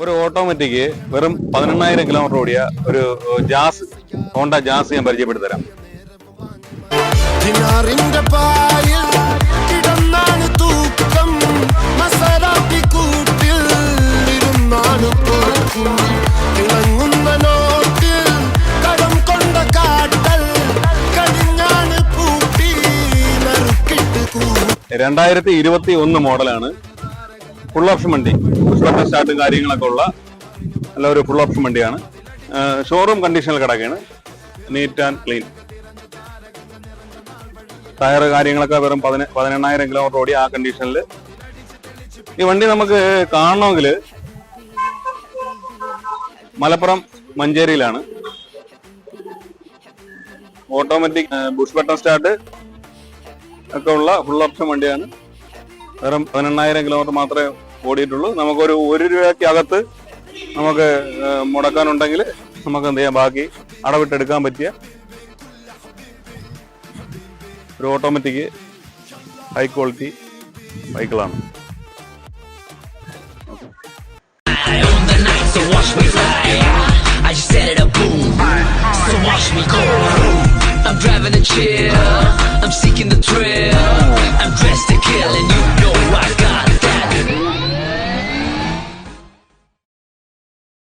ഒരു ഓട്ടോമാറ്റിക് വെറും പതിനെണ്ണായിരം കിലോമീറ്റർ ഓടിയ ഒരു ജാസ് ഹോണ്ട ജാസ് ഞാൻ പരിചയപ്പെടുത്തി തരാം ദിനാറിന്റെ പായിൽ കിടന്നാണ് തൂക്കം. മസറാത്തി കൂട്ടിൽ ഇരുന്നാണ് പോക്കും തിളങ്ങുന്ന നോട്ടിൽ കടം കൊണ്ട കാട്ടൽ കടിഞ്ഞാണ് പൂട്ടി നറുക്കിട്ട് കൂ രണ്ടായിരത്തി ഇരുപത്തി ഒന്ന് മോഡലാണ് ഫുൾ ഓപ്ഷൻ വണ്ടി. പുഷ്പട്ട സ്റ്റാർട്ടും കാര്യങ്ങളൊക്കെ ഉള്ള നല്ല ഒരു ഫുൾ ഓപ്ഷൻ വണ്ടിയാണ് ഷോറൂം കണ്ടീഷനിൽ കിടക്കുകയാണ് നീറ്റ് ആൻഡ് ക്ലീൻ ടയർ കാര്യങ്ങളൊക്കെ വെറും പതിന പതിനെണ്ണായിരം കിലോമീറ്റർ ഓടി ആ കണ്ടീഷനിൽ ഈ വണ്ടി നമുക്ക് കാണണമെങ്കിൽ മലപ്പുറം മഞ്ചേരിയിലാണ്. ഓട്ടോമാറ്റിക് ബുഷ് ബട്ടൺ സ്റ്റാർട്ട് ഒക്കെ ഉള്ള ഫുൾ ഓപ്ഷൻ വണ്ടിയാണ്. വെറും പതിനെണ്ണായിരം കിലോമീറ്റർ മാത്രമേ ഓടിയിട്ടുള്ളൂ നമുക്കൊരു ഒരു രൂപയ്ക്ക് അകത്ത് നമുക്ക് മുടക്കാനുണ്ടെങ്കിൽ നമുക്ക് എന്ത് ചെയ്യാം ബാക്കി അടവിട്ടെടുക്കാൻ പറ്റിയ ഒരു ഓട്ടോമാറ്റിക് ഹൈ ക്വാളിറ്റി ബൈക്കുകളാണ്. I just it boom. So watch me go. I'm driving a